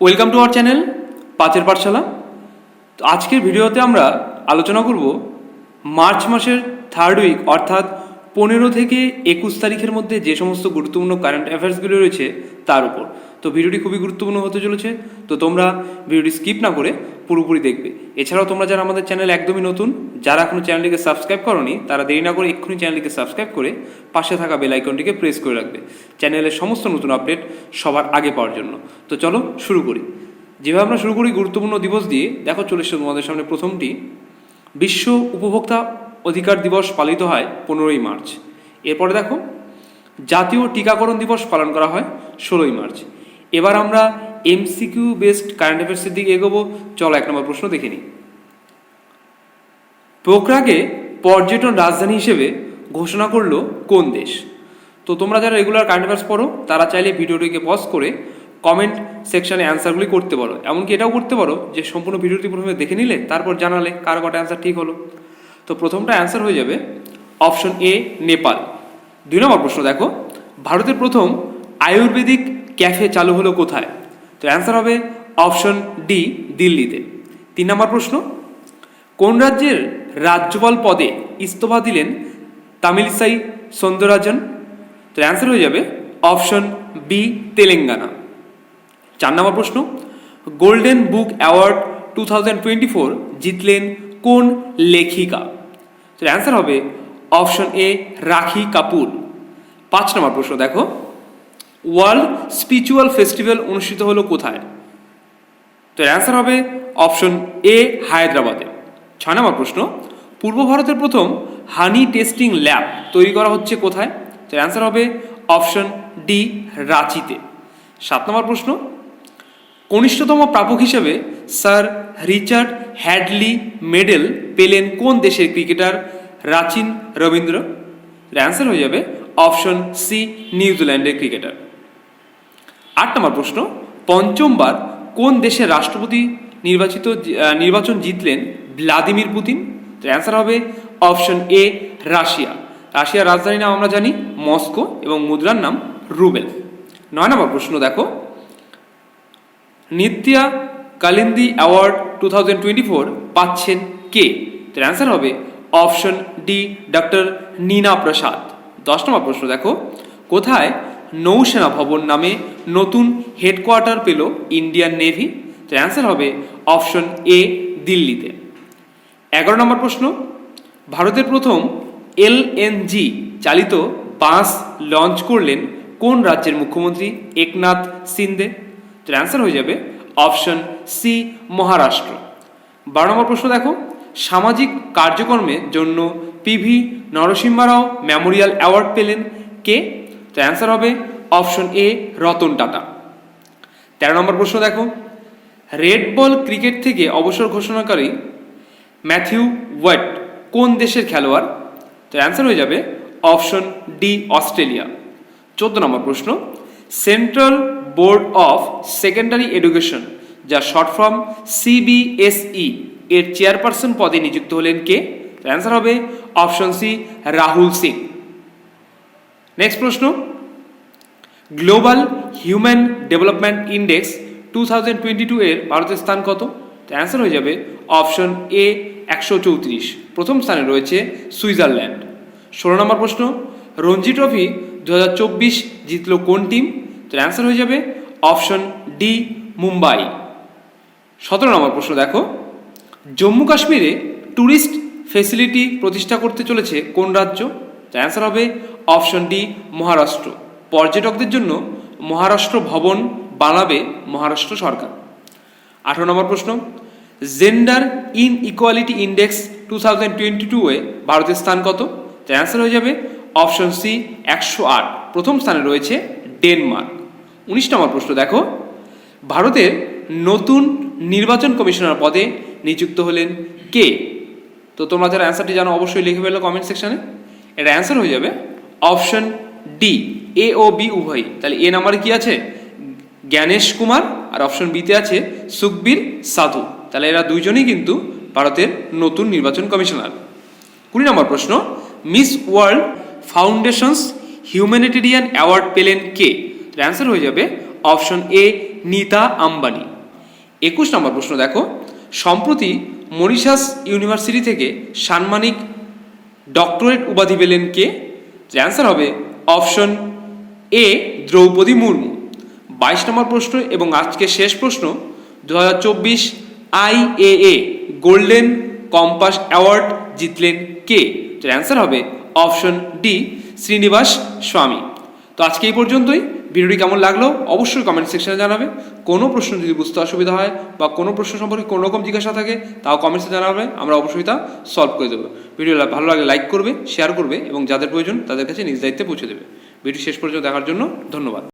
Welcome to our channel পাঁচের পাঠশালা। তো আজকের ভিডিওতে আমরা আলোচনা করব মার্চ মাসের থার্ড উইক অর্থাৎ পনেরো থেকে একুশ তারিখের মধ্যে যে সমস্ত গুরুত্বপূর্ণ কারেন্ট অ্যাফেয়ার্সগুলো রয়েছে তার উপর। তো ভিডিওটি খুবই গুরুত্বপূর্ণ হতে চলেছে, তো তোমরা ভিডিওটি স্কিপ না করে পুরোপুরি দেখবে। এছাড়াও তোমরা যারা আমাদের চ্যানেল একদমই নতুন, যারা এখনও চ্যানেলটিকে সাবস্ক্রাইব করনি, তারা দেরি না করে এক্ষুনি চ্যানেলটিকে সাবস্ক্রাইব করে পাশে থাকা বেল আইকনটিকে প্রেস করে রাখবে। চ্যানেলের সমস্ত নতুন আপডেট সবার আগে পাওয়ার জন্য। তো চলো শুরু করি। যেভাবে আমরা শুরু করি গুরুত্বপূর্ণ দিবস দিয়ে, দেখো চলে এসছে তোমাদের সামনে প্রথমটি। বিশ্ব উপভোক্তা অধিকার দিবস পালিত হয় পনেরোই মার্চ। এরপরে দেখো, জাতীয় টিকাকরণ দিবস পালন করা হয় ষোলোই মার্চ। এবার আমরা এমসিকিউ বেসড কারেন্ট অ্যাফেয়ার্সের দিকে এগোবো। চলো এক নম্বর প্রশ্ন দেখে নিই। পোখরাকে পর্যটন রাজধানী হিসেবে ঘোষণা করল কোন দেশ? তো তোমরা যারা রেগুলার কারেন্ট অ্যাফেয়ার্স পড়ো, তারা চাইলে ভিডিওটিকে পজ করে কমেন্ট সেকশনে অ্যান্সারগুলি করতে পারো। এমনকি এটাও করতে পারো যে সম্পূর্ণ ভিডিওটি প্রথমে দেখে নিলে তারপর জানালে কার কটা অ্যান্সার ঠিক হলো। তো প্রথমটা অ্যান্সার হয়ে যাবে অপশন এ নেপাল দুই নম্বর প্রশ্ন দেখো, ভারতের প্রথম আয়ুর্বেদিক ক্যাফে চালু হলো কোথায়? তো অ্যান্সার হবে অপশন ডি দিল্লিতে। তিন নম্বর প্রশ্ন, কোন রাজ্যের রাজ্যপাল পদে ইস্তফা দিলেন তামিলিসাই সৌন্দরাজন তো অ্যান্সার হয়ে যাবে অপশন বি তেলেঙ্গানা চার নম্বর প্রশ্ন golden book award two thousand twenty four জিতলেন কোন লেখিকা? তো অ্যান্সার হবে অপশন এ রাখি কাপুর পাঁচ নম্বর প্রশ্ন, দেখো ওয়ার্ল্ড স্পিরিচুয়াল ফেস্টিভ্যাল অনুষ্ঠিত হলো কোথায়? তো অ্যান্সার হবে অপশন এ হায়দ্রাবাদে। ছয় নম্বর প্রশ্ন, পূর্ব ভারতের প্রথম হানি টেস্টিং ল্যাব তৈরি করা হচ্ছে কোথায়? তো অ্যান্সার হবে অপশন ডি রাঁচিতে। সাত নম্বর প্রশ্ন, কনিষ্ঠতম প্রাপক হিসেবে স্যার রিচার্ড হ্যাডলি মেডেল পেলেন কোন দেশের ক্রিকেটার? রাচিন রবীন্দ্র। অ্যান্সার হয়ে যাবে অপশন সি নিউজিল্যান্ডের ক্রিকেটার। আট নম্বর প্রশ্ন, পঞ্চমবার কোন দেশের রাষ্ট্রপতি নির্বাচিত নির্বাচন জিতলেন ভ্লাদিমির পুতিন? অ্যান্সার হবে অপশন এ রাশিয়া। রাশিয়ার রাজধানীর নাম আমরা জানি মস্কো এবং মুদ্রার নাম রুবেল। নয় নম্বর প্রশ্ন দেখো। Nitya Kalindi award two thousand twenty four পাচ্ছেন কে? তো অ্যান্সার হবে option D doctor Neena Prasad. দশ নম্বর প্রশ্ন দেখো। কোথায় নৌসেনা ভবন নামে নতুন হেডকোয়ার্টার পেল ইন্ডিয়ান নেভি? তো অ্যান্সার হবে অপশন এ, দিল্লিতে। এগারো নম্বর প্রশ্ন। ভারতের প্রথম এলএনজি চালিত বাস লঞ্চ করলেন কোন রাজ্যের মুখ্যমন্ত্রী? একনাথ সিন্দে। তো অ্যান্সার হয়ে যাবে অপশন সি মহারাষ্ট্র। বারো নম্বর প্রশ্ন দেখো। সামাজিক কার্যক্রমের জন্য PV Narasimha Rao memorial award পেলেন কে? তো অ্যান্সার হবে অপশন এ রতন টাটা। তেরো নম্বর প্রশ্ন দেখো। রেড বল ক্রিকেট থেকে অবসর ঘোষণাকারী ম্যাথিউ ওয়েট কোন দেশের খেলোয়াড়? তো অ্যান্সার হয়ে যাবে অপশন ডি অস্ট্রেলিয়া চোদ্দ নম্বর প্রশ্ন central board of secondary education যা শর্ট ফর্ম সিবিএসই এর চেয়ারপারসন পদে নিযুক্ত হলেন কে? অ্যান্সার হবে option C Rahul Singh next প্রশ্ন global human development index two thousand twenty two এর ভারতের স্থান কত? অ্যান্সার হয়ে যাবে অপশন এ একশো চৌত্রিশ। প্রথম স্থানে রয়েছে সুইজারল্যান্ড। ষোলো নম্বর প্রশ্ন, রঞ্জি ট্রফি দু হাজার চব্বিশ জিতল কোন টিম তো অ্যান্সার হয়ে যাবে অপশন ডি মুম্বাই। সতেরো নম্বর প্রশ্ন দেখো, জম্মু কাশ্মীরে ট্যুরিস্ট ফেসিলিটি প্রতিষ্ঠা করতে চলেছে কোন রাজ্য? অ্যান্সার হবে অপশন ডি মহারাষ্ট্র। পর্যটকদের জন্য মহারাষ্ট্র ভবন বানাবে মহারাষ্ট্র সরকার। আঠারো নম্বর প্রশ্ন gender inequality index two thousand twenty two এ ভারতের স্থান কত? তো অ্যান্সার হয়ে যাবে অপশন সি একশো আট। প্রথম স্থানে রয়েছে ডেনমার্ক উনিশ নম্বর প্রশ্ন, দেখো, ভারতের নতুন নির্বাচন কমিশনার পদে নিযুক্ত হলেন কে? তো তোমরা যারা অ্যান্সারটি জানো, অবশ্যই লিখে ফেলো কমেন্ট সেকশনে এটা অ্যান্সার হয়ে যাবে অপশন ডি এ ও বি উভয়ই। তাহলে এ নাম্বারে কি আছে? জ্ঞানেশ কুমার আর অপশন বিতে আছে সুখবীর সাধু। তাহলে এরা দুইজনই কিন্তু ভারতের নতুন নির্বাচন কমিশনার। কুড়ি নম্বর প্রশ্ন, Miss World Foundation's Humanitarian Award পেলেন কে? অ্যান্সার হয়ে যাবে অপশন এ নিতা আম্বানি। একুশ নম্বর প্রশ্ন দেখো, সম্প্রতি মরিশাস ইউনিভার্সিটি থেকে সাম্মানিক ডক্টরেট উপাধি পেলেন কে? অ্যান্সার হবে অপশন এ দ্রৌপদী মুর্মু। বাইশ নম্বর প্রশ্ন এবং আজকে শেষ প্রশ্ন দু হাজার চব্বিশ আইএএ গোল্ডেন কম্পাস অ্যাওয়ার্ড জিতলেন কে? অ্যান্সার হবে অপশন ডি শ্রীনিবাস স্বামী। তো আজকে এই পর্যন্তই। ভিডিওটি কেমন লাগল অবশ্যই কমেন্ট সেকশনে জানাবে। কোনো প্রশ্ন যদি বুঝতে অসুবিধা হয় বা কোনো প্রশ্ন সম্পর্কে কোনো রকম জিজ্ঞাসা থাকে, তাও কমেন্টসে জানাবে। আমরা অবশ্যই তা সলভ করে দেবো। ভিডিও ভালো লাগলে লাইক করবে শেয়ার করবে এবং যাদের প্রয়োজন তাদের কাছে নিজ দায়িত্বে পৌঁছে দেবে। ভিডিও শেষ পর্যন্ত দেখার জন্য ধন্যবাদ।